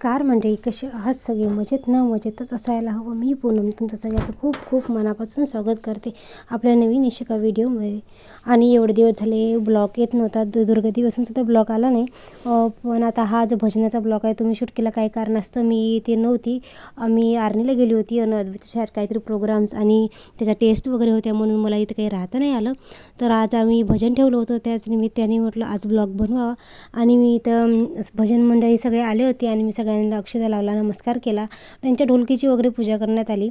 नमस्कार मंडळी कसे आहात सगळे? मजेत न? मजेतच असायला हवं. मी पूनम तुमचं सगळ्याचं खूप खूप मनापासून स्वागत करते आपल्या नवीन इशिका व्हिडिओमध्ये. आणि एवढे दिवस झाले ब्लॉग येत नव्हता द दुर्गतीपासून सुद्धा ब्लॉग आला नाही. पण आता हा जो भजनाचा ब्लॉग आहे तुम्ही शूट केला काही कारण असतं मी इथे नव्हती. आम्ही आर्नीला गेली होती आणि अद्वैतच्या शाळेत काहीतरी प्रोग्राम्स आणि त्याच्या टेस्ट वगैरे होत्या म्हणून मला इथं काही राहता नाही आलं. तर आज आम्ही भजन ठेवलं होतं. त्याच निमित्ताने म्हटलं आज ब्लॉग बनवावा. आणि मी इथं भजन मंडळी सगळे आले होते आणि मी सगळ्यांना अक्षता लावला नमस्कार केला. त्यांच्या ढोलकीची वगैरे पूजा करण्यात आली.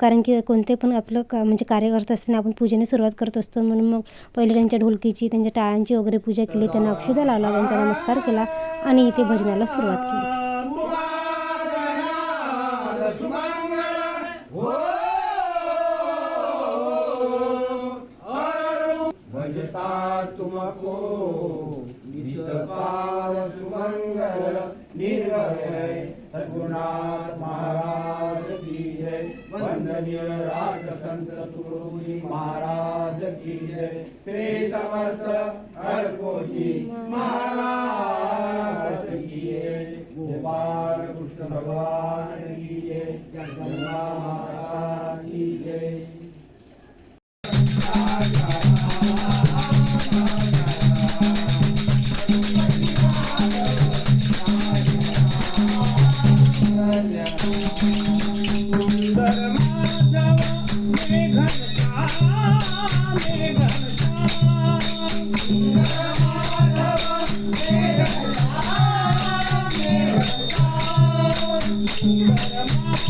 कारण की कोणते पण आपलं का म्हणजे कार्य करत असताना आपण पूजेने सुरुवात करत असतो. म्हणून मग पहिले त्यांच्या ढोलकीची त्यांच्या टाळांची वगैरे पूजा केली. त्यांना अक्षता लावला त्यांचा नमस्कार केला आणि इथे भजनाला सुरुवात केली. तुमको की जय श्री समर्थ हरकोजी महाराज की जय गोपाल कृष्ण भगवान की जय जगन्नाथ महाराज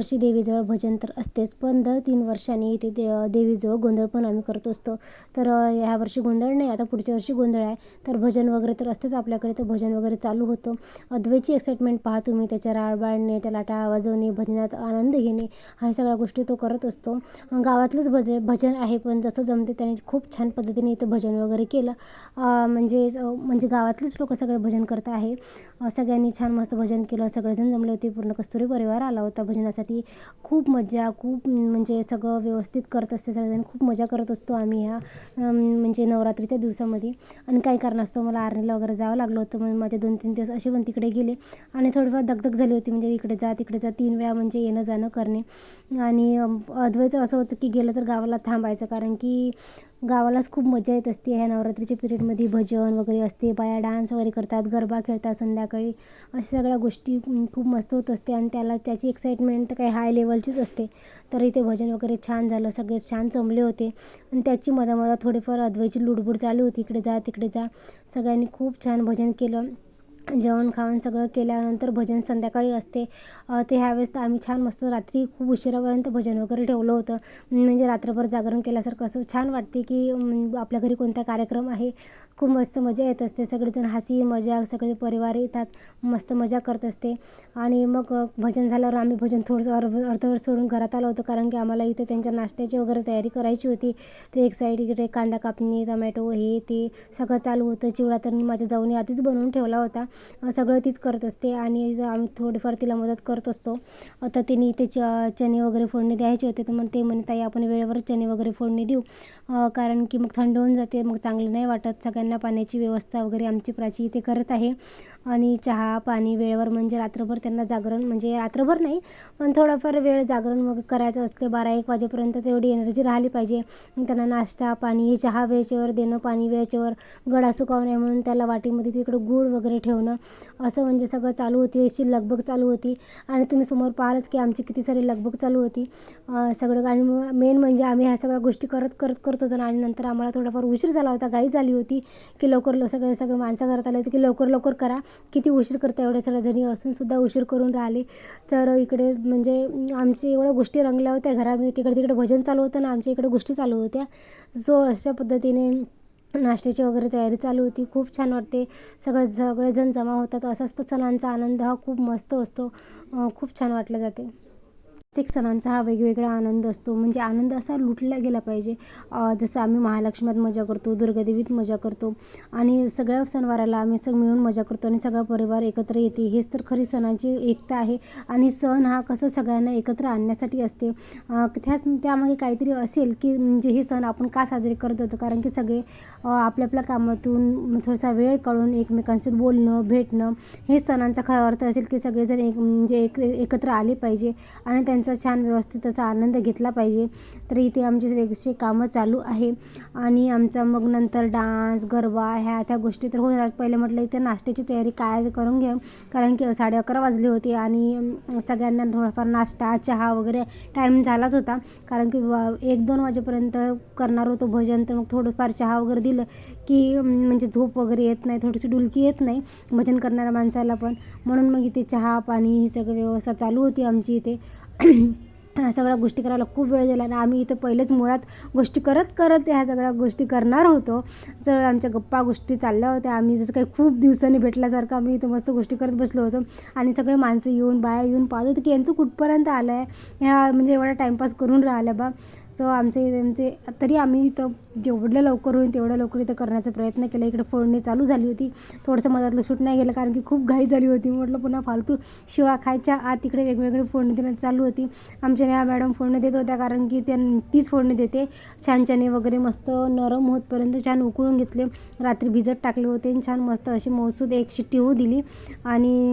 दरवर्षी देवीजवळ भजन तर असतेच पण दर तीन वर्षांनी इथे दे देवीजवळ गोंधळ पण आम्ही करत असतो. तर ह्या वर्षी गोंधळ नाही आता पुढच्या वर्षी गोंधळ आहे. तर भजन वगैरे तर असतेच आपल्याकडे तर भजन वगैरे चालू होतं. अद्वैची एक्साइटमेंट पहा तुम्ही त्याच्या राळबाळणे त्याला टाळ वाजवणे भजनात आनंद घेणे ह्या सगळ्या गोष्टी तो करत असतो. गावातलंच भज भजन आहे पण जसं जमते त्याने खूप छान पद्धतीने इथं भजन वगैरे केलं. म्हणजे म्हणजे गावातलेच लोक सगळे भजन करत आहे. सगळ्यांनी छान मस्त भजन केलं सगळेजण जमले होते पूर्ण कस्तुरी परिवार आला होता भजनासाठी. खूप मजा खूप म्हणजे सगळं व्यवस्थित करत असते सगळेजण. खूप मजा करत असतो आम्ही ह्या म्हणजे नवरात्रीच्या दिवसामध्ये. आणि काही कारणास्तव मला आरणीला वगैरे जावं लागलं होतं म्हणून माझे दोन तीन दिवस असे पण तिकडे गेले. आणि थोडीफार दगदग झाली होती म्हणजे इकडे जा तिकडे जा तीन वेळा म्हणजे येणं जाणं करणे. आणि अम, असं होतं की गेलं तर गावाला थांबायचं. कारण की गावालाच खूप मजा येत असते ह्या नवरात्रीच्या पिरियडमध्ये. भजन वगैरे असते बाया डान्स वगैरे करतात गरबा खेळतात संध्याकाळी. अशा सगळ्या गोष्टी खूप मस्त होत असते आणि त्याला त्याची एक्साइटमेंट तर काही हाय लेवलचीच असते. तर इथे भजन वगैरे छान झालं सगळे छान जमले होते. आणि त्याची मधामधात थोडीफार अद्वैची लुडबुड चालू होती. इकडे जा तिकडे जा. सगळ्यांनी खूप छान भजन केलं. जेवण खावण सगळं केल्यानंतर भजन संध्याकाळी असते. ते ह्यावेळेस तर आम्ही छान मस्त रात्री खूप उशिरापर्यंत भजन वगैरे ठेवलं होतं. म्हणजे रात्रभर जागरण केल्यासारखं असं छान वाटते की आपल्या घरी कोणता कार्यक्रम आहे. खूप मस्त मजा येत असते. सगळेजण हसी मजा सगळे परिवार येतात. मस्त मजा करत असते. आणि मग भजन झाल्यावर आम्ही भजन थोडंसं अर्ध अर्धवर सोडून घरात आलो होतो. कारण की आम्हाला इथे त्यांच्या नाश्त्याची वगैरे तयारी करायची होती. ते एक साईड इकडे कांदा कापणी टमॅटो हे ते सगळं चालू होतं. चिवडा तर मी माझ्या जाऊन आधीच बनवून ठेवला होता. सगळं तीच करत असते आणि आम्ही थोडीफार तिला मदत करत असतो. आता तिने ते च चणे वगैरे फोडणी द्यायचे होते तर मग ते म्हणे ताई आपण वेळेवरच चणे वगैरे फोडणी देऊ. कारण की मग थंड होऊन जाते मग चांगलं नाही वाटत. सगळ्यांना पाण्याची व्यवस्था वगैरे आमची प्राची इथे करत आहे. आणि चहा पाणी वेळेवर म्हणजे रात्रभर त्यांना जागरण म्हणजे रात्रभर नाही पण थोडाफार वेळ जागरण वगैरे करायचं असते बारा एक वाजेपर्यंत तेवढी एनर्जी राहिली पाहिजे. त्यांना नाश्ता पाणी चहा वेळेच्यावर देणं पाणी वेळेच्यावर गळा सुकावू नये म्हणून त्याला वाटीमध्ये तिकडं गूळ वगैरे ठेवणं असं म्हणजे सगळं चालू होती अशी लगबग चालू होती. आणि तुम्ही समोर पाहालच की आमची किती सारी लगबग चालू होती. सगळं आणि मेन म्हणजे आम्ही ह्या सगळ्या गोष्टी करत करत करत होतो आणि नंतर आम्हाला थोडाफार उशीर झाला होता घाई झाली होती की लवकर सगळे सगळे माणसं करत आले होते की लवकर लवकर करा. किती उशीर करता एवढ्या सगळ्या जणी असूनसुद्धा उशीर करून राहिले. तर इकडे म्हणजे आमची एवढ्या गोष्टी रंगल्या होत्या. घरामध्ये तिकडे तिकडे भजन चालू होतं ना आमच्या इकडे गोष्टी चालू होत्या. सो अशा पद्धतीने नाश्त्याची वगैरे तयारी चालू होती. खूप छान वाटते. सगळं सगळेजण जमा होतात. असाच तर सणांचा आनंद हा खूप मस्त असतो. खूप छान वाटलं जाते. प्रत्येक सणांचा हा वेगवेगळा आनंद असतो. म्हणजे आनंद असा लुटला गेला पाहिजे. जसं आम्ही महालक्ष्मीत मजा करतो दुर्गादेवीत मजा करतो आणि सगळ्या सणवाराला आम्ही सग मिळून मजा करतो आणि सगळा परिवार एकत्र येते. हेच तर खरी सणाची एकता आहे. आणि सण हा कसं सगळ्यांना एकत्र आणण्यासाठी असते. त्याच त्यामागे काहीतरी असेल की म्हणजे हे सण आपण का साजरे करत होतो? कारण की सगळे आपल्या आपल्या कामातून थोडासा वेळ काढून एकमेकांशी बोलणं भेटणं हे सणांचा खरा अर्थ असेल की सगळेजण एक म्हणजे एक एकत्र आले पाहिजे. आणि त्यां त्यांचा छान व्यवस्थित असा आनंद घेतला पाहिजे. तर इथे आमचे वेगळे कामं चालू आहे. आणि आमचा मग नंतर डान्स गरबा ह्या त्या गोष्टी तर होणार. पहिले म्हटलं इथे नाश्त्याची तयारी काय करून घ्या कारण की साडे अकरा वाजले होते आणि सगळ्यांना थोडाफार नाश्ता चहा वगैरे टाईम झालाच होता. कारण की एक दोन वाजेपर्यंत करणार होतो भजन. तर मग थोडंफार चहा वगैरे दिलं की म्हणजे झोप वगैरे येत नाही. थोडीशी डुलकी येत नाही भजन करणाऱ्या माणसाला पण. म्हणून मग इथे चहा पाणी ही सगळी व्यवस्था चालू होती आमची इथे. सगळ्या गोष्टी करायला खूप वेळ झाला आणि आम्ही इथं पहिलेच मुळात गोष्टी करत करत ह्या सगळ्या गोष्टी करणार होतो. सगळं आमच्या गप्पा गोष्टी चालल्या होत्या आम्ही जसं काही खूप दिवसांनी भेटल्यासारखं आम्ही इथं मस्त गोष्टी करत बसलो होतो आणि सगळे माणसं येऊन बाया येऊन पाहत होते की यांचं कुठपर्यंत आलं आहे ह्या म्हणजे एवढा टाईमपास करून राहिल्या बा. सो आमचे त्यांचे तरी आम्ही इथं जेवढं लवकर होईल तेवढं लवकर इथं करण्याचा प्रयत्न केला. इकडे फोडणी चालू झाली होती. थोडंसं मधातलं शूट नाही गेलं कारण की खूप घाई झाली होती. म्हटलं पुन्हा फालतू शिवा खायच्या आत तिकडे वेगवेगळे फोडणी देणं चालू होती. आमच्या न्या मॅडम फोडणी देत होत्या कारण की त्या तीच फोडणी देते. छान चणे वगैरे मस्त नरम होतपर्यंत छान उकळून घेतले. रात्री भिजत टाकले होते आणि छान मस्त अशी मौसूद एक शिट्टी होऊ दिली. आणि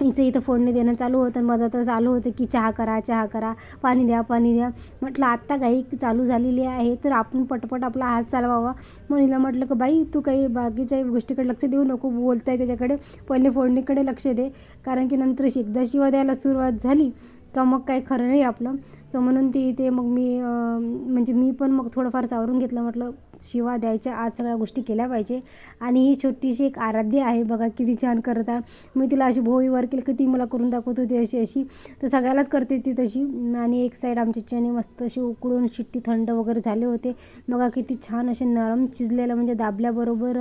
हिचं इथं फोडणी देणं चालू होतं आणि तर चालू होतं की चहा करा चहा करा पाणी द्या पाणी द्या. म्हटलं आत्ता काही चालू झालेली आहे तर आपण पटपट आपला हात चालवावा. मग हिला म्हटलं की बाई तू काही बाकीच्या गोष्टीकडे लक्ष देऊ नको बोलताय त्याच्याकडे. पहिले फोडणीकडे लक्ष दे कारण की नंतर एकदा शिवा द्यायला सुरुवात झाली का मग काय खरं नाही आपलं. सो म्हणून ती ते मग मी म्हणजे मी पण मग थोडंफार सावरून घेतलं. म्हटलं शिवा द्यायच्या आज सगळ्या गोष्टी केल्या पाहिजे. आणि ही छोटीशी एक आराध्य आहे बघा किती छान करत आहे. मी तिला अशी भोई वर केली की ती मला करून दाखवत होती अशी अशी. तर सगळ्यालाच करते ती तशी. आणि एक साईड आमचे चणे मस्त अशी उकळून शिट्टी थंड वगैरे झाले होते. बघा किती छान असे नरम चिजलेलं म्हणजे दाबल्याबरोबर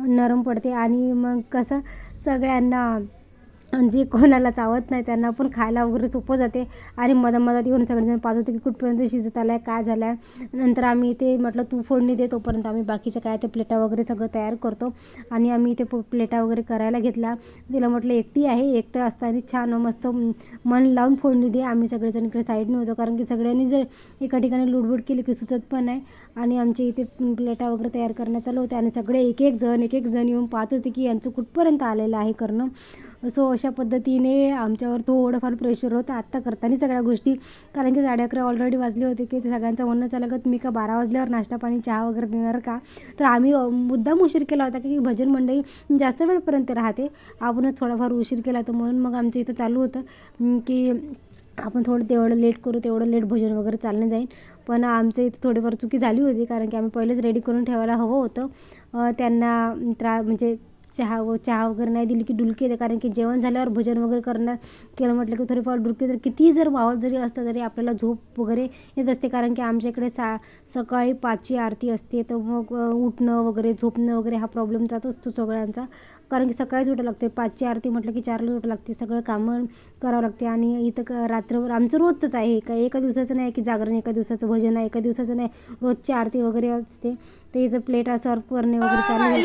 नरम पडते. आणि मग कसं सगळ्यांना जे कोणाला चावत नाही त्यांना पण खायला वगैरे सोपं जाते. आणि मधात मधात येऊन सगळेजण पाहत होते की कुठपर्यंत शिजत आलं आहे काय झालं आहे नंतर आम्ही इथे म्हटलं तू फोडणी दे तोपर्यंत आम्ही बाकीच्या काय ते प्लेटा वगैरे सगळं तयार करतो. आणि आम्ही इथे प्लेटा वगैरे करायला घेतल्या. तिला म्हटलं एकटी आहे एकटं असताना छान मस्त मन लावून फोडणी दे. आम्ही सगळेजण इकडे साईडने होतो. कारण की सगळ्यांनी जर एका ठिकाणी लुडबुड केली की सुचत पण आहे आणि आमच्या इथे प्लेटा वगैरे तयार करणं चालू होते आणि सगळे एक एक जण एक एक जण येऊन पाहत होते की यांचं कुठपर्यंत आलेलं आहे करणं. सो अशा पद्धतीने आमच्यावर थोडंफार प्रेशर होतं. आत्ता करताना सगळ्या गोष्टी. कारण की साडे अकरा ऑलरेडी वाजले होते की सगळ्यांचं म्हणणं चाललं का तुम्ही का बारा वाजल्यावर नाश्ता पाणी चहा वगैरे देणार का? तर आम्ही मुद्दाम उशीर केला होता की भजन मंडळी जास्त वेळपर्यंत राहते. आपणच थोडाफार उशीर केला होता म्हणून मग आमच्या इथं चालू होतं की आपण थोडं तेवढं लेट करू तेवढं लेट भोजन वगैरे चाललं जाईल पण आमचं इथं थोडीफार चुकी झाली होती कारण की आम्ही पहिलेच रेडी करून ठेवायला हवं होतं. त्यांना त्रा म्हणजे चहा व चहा वगैरे नाही दिली की डुलकी येते कारण की जेवण झाल्यावर भजन वगैरे करणार केलं म्हटलं की थोडीफार डुलकी तर कितीही जर माहोल जरी असतं तरी आपल्याला झोप वगैरे येत असते कारण की आमच्या इकडे सा सकाळी पाचची आरती असते तर मग उठणं वगैरे झोपणं वगैरे हा प्रॉब्लेम जात असतो सगळ्यांचा. कारण की सकाळीच उठावं लागते पाचची आरती म्हटलं की चारला उठावं लागते सगळं कामं करावं लागते आणि इथं क रात्रभर आमचं रोजचंच आहे का एका दिवसाचं नाही की जागरण एका दिवसाचं भजन आहे एका दिवसाचं नाही रोजची आरती वगैरे असते. ते इथं प्लेटा सर्व करणे वगैरे चालू होतं.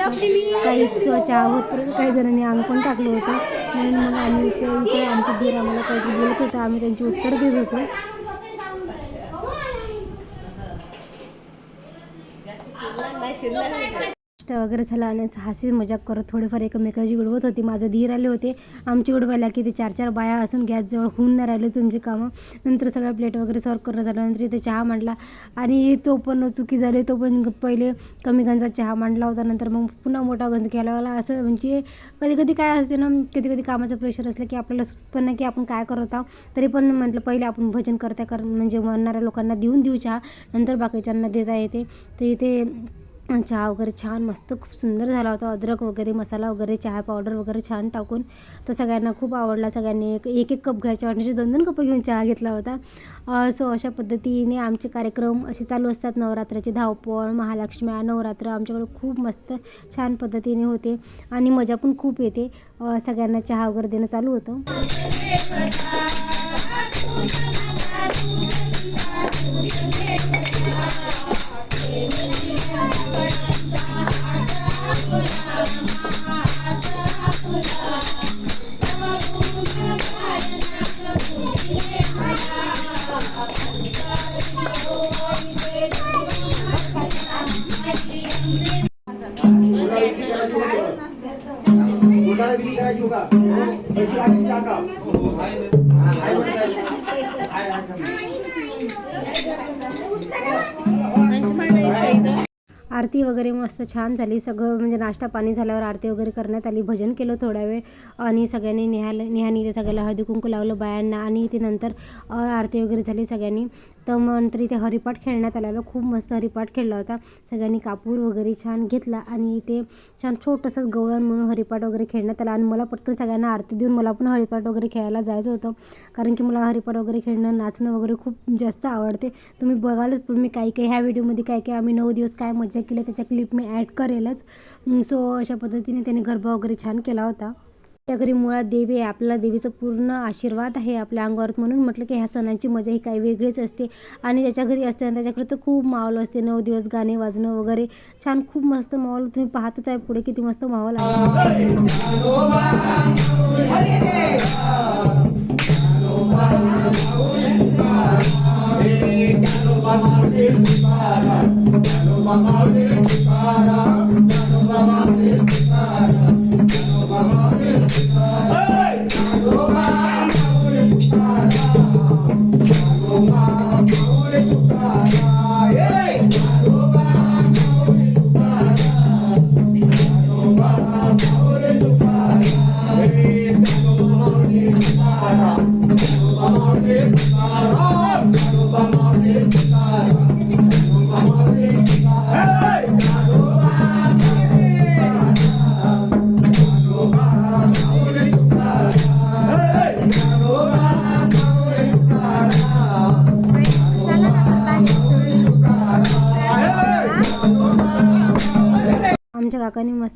काही च- चहा होतपर्यंत काही जणांनी अंग पण टाकलं होतं. म्हणून मग आम्ही इथे इथे आमचं दीर आम्हाला काहीतरी बोलत होतं. आम्ही त्यांची उत्तर देत होतो. नाश्ता वगैरे झाला आणि असं मजाक करत थोडेफार एकमेकाची उडवत होती. माझं धीर आले होते. आमची उडवायला की ते चार चार बाया असून गॅसजवळ होऊन नाही राहिले तुमची कामं. नंतर सगळं प्लेट वगैरे सर्व करणं झालं नंतर इथे चहा मांडला. आणि तो पण चुकी झाली. तो पण पहिले कमी गंजात चहा मांडला होता. नंतर मग पुन्हा मोठा गंज घ्यायला असं म्हणजे कधी कधी काय असते ना कधी कधी कामाचं प्रेशर असलं की आपल्याला सुचत पण नाही की आपण काय करत आहोत. तरी पण म्हटलं पहिले आपण भजन करता कर म्हणजे म्हणणाऱ्या लोकांना देऊन देऊ चहा. नंतर बाकीच्यांना देता येते. तर इथे चहा वगैरे छान मस्त खूप सुंदर झाला होता. अद्रक वगैरे मसाला वगैरे चहा पावडर वगैरे छान टाकून तर सगळ्यांना खूप आवडला. सगळ्यांनी एक एक एक कप घ्यायच्या वाटण्याचे दोन दोन कप घेऊन चहा घेतला होता. सो अशा पद्धतीने आमचे कार्यक्रम असे चालू असतात. नवरात्राचे धावपळ महालक्ष्म्या नवरात्र आमच्याकडे खूप मस्त छान पद्धतीने होते आणि मजा पण खूप येते. सगळ्यांना चहा वगैरे देणं चालू होतं. आरती वगैरे मस्त छान झाली. सगळं म्हणजे नाश्ता पाणी झाल्यावर आरती वगैरे करण्यात आली. भजन केलं थोडा वेळ. आणि सगळ्यांनी निहाल नेहानी सगळ्याला हळदी कुंकू लावलं बायांना. आणि ते नंतर आरती वगैरे झाली सगळ्यांनी. तर मग नंतर इथे हरिपाठ खेळण्यात आलेलं खूप मस्त हरिपाठ खेळला होता. सगळ्यांनी कापूर वगैरे छान घेतला आणि इथे छान छोटंसंच गवळण म्हणून हरिपाठ वगैरे खेळण्यात आला. आणि मला पटकन सगळ्यांना आरती देऊन मला पण हरिपाठ वगैरे खेळायला जायचं होतं. कारण की मला हरिपाठ वगैरे खेळणं नाचणं वगैरे खूप जास्त आवडते. तुम्ही बघालच पण मी काही काही ह्या व्हिडिओमध्ये काय काय आम्ही नऊ दिवस काय मजा केली त्याच्या क्लिप मी ॲड करेलच. सो अशा पद्धतीने त्याने गरबा वगैरे छान केला होता. त्या घरी मुळात देवी आहे. आपल्याला देवीचं पूर्ण आशीर्वाद आहे आपल्या अंगावर म्हणून म्हटलं की ह्या सणांची मजा ही काही वेगळीच असते. आणि ज्याच्या घरी असते आणि त्याच्याकडे तर खूप माहोल असते. नऊ दिवस गाणे वाजणं वगैरे. छान खूप मस्त माहोल. तुम्ही पाहतच आहे पुढे किती मस्त माहोल आहे.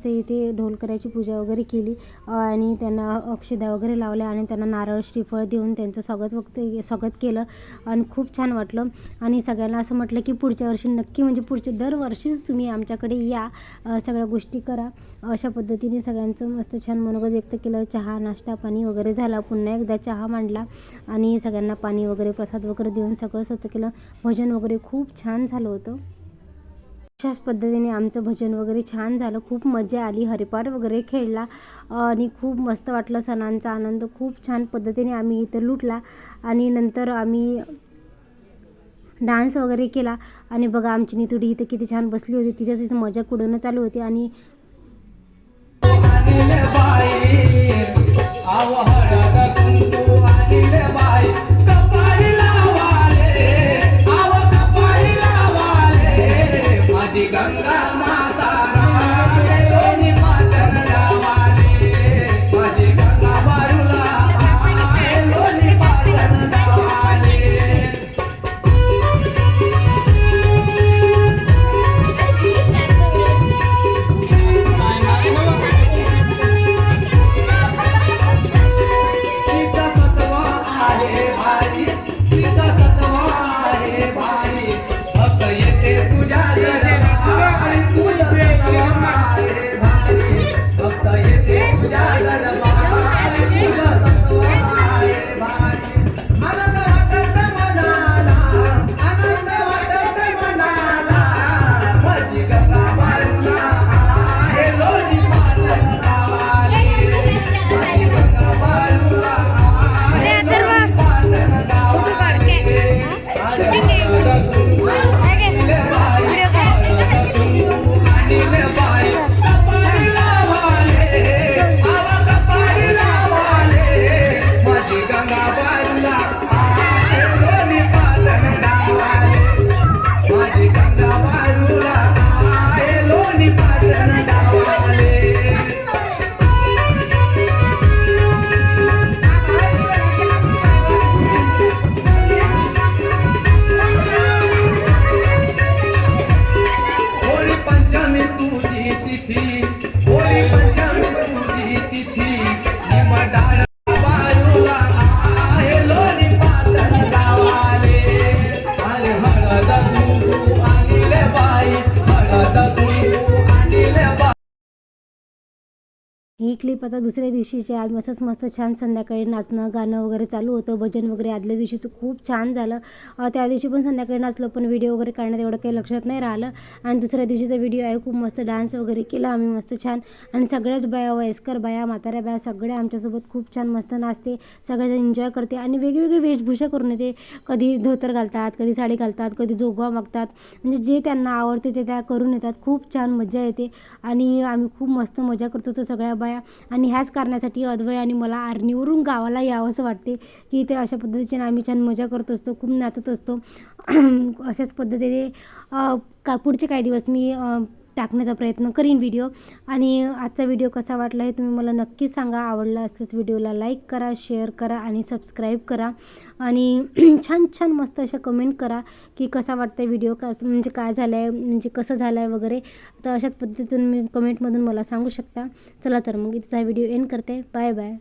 मस्त इथे ढोलकऱ्याची पूजा वगैरे केली. आणि त्यांना अक्षदा वगैरे लावल्या आणि त्यांना नारळ श्रीफळ देऊन त्यांचं स्वागत वक्त स्वागत केलं. आणि खूप छान वाटलं. आणि सगळ्यांना असं म्हटलं की पुढच्या वर्षी नक्की म्हणजे पुढच्या दरवर्षीच तुम्ही आमच्याकडे या. सगळ्या गोष्टी करा. अशा पद्धतीने सगळ्यांचं मस्त छान मनोगत व्यक्त केलं. चहा नाश्ता पाणी वगैरे झाला. पुन्हा एकदा चहा मांडला. आणि सगळ्यांना पाणी वगैरे प्रसाद वगैरे देऊन सगळं स्वतः केलं. भजन वगैरे खूप छान झालं होतं. अशाच पद्धतीने आमचं भजन वगैरे छान झालं. खूप मजा आली. हरिपाठ वगैरे खेळला. आणि खूप मस्त वाटलं सणांचा आनंद. खूप छान पद्धतीने आम्ही इथं लुटला. आणि नंतर आम्ही डान्स वगैरे केला. आणि बघा आमची नितुडी इथं किती छान बसली होती. तिच्याच इथं मजा कुडवणं चालू होती. आणि ही दुसऱ्या दिवशीचे आम्ही असंच मस्त छान संध्याकाळी नाचणं गाणं वगैरे चालू होतं. भजन वगैरे आदल्या दिवशीचं खूप छान झालं. त्या दिवशी पण संध्याकाळी नाचलो पण व्हिडिओ वगैरे काढण्यात एवढं काही लक्षात नाही राहिलं. आणि दुसऱ्या दिवशीचा व्हिडिओ आहे खूप मस्त डान्स वगैरे केला आम्ही मस्त छान. आणि सगळ्याच बाया वयस्कर बाया म्हाताऱ्या बाया सगळ्या आमच्यासोबत खूप छान मस्त नाचते. सगळ्याजण एन्जॉय करते आणि वेगवेगळी वेशभूषा करून येते. कधी धोतर घालतात कधी साडी घालतात कधी जोगवा मागतात. म्हणजे जे त्यांना आवडते ते त्या करून येतात. खूप छान मजा येते. आणि आम्ही खूप मस्त मजा करतो तो सगळ्या बाया. आणि ह्याच कारणासाठी अद्वय आणि मला आर्नीवरून गावाला यावंसं वाटते की इथे अशा पद्धतीने आम्ही छान मजा करत असतो खूप नाचत असतो. अशाच पद्धतीने का पुढचे काही दिवस मी टाकण्याचा प्रयत्न करीन व्हिडिओ आणि आजचा व्हिडिओ कसा वाटला हे तुम्ही मला नक्की सांगा. आवडला असल्यास व्हिडिओला लाईक करा शेअर करा आणि सबस्क्राईब करा. आणि छान छान मस्त अशा कमेंट करा की कसा वाटतं व्हिडिओ कसं म्हणजे काय झालं आहे म्हणजे कसं झालं आहे वगैरे. तर अशाच पद्धतीतून मी कमेंटमधून मला सांगू शकता. चला तर मग इथचा व्हिडिओ एंड करते. Bye bye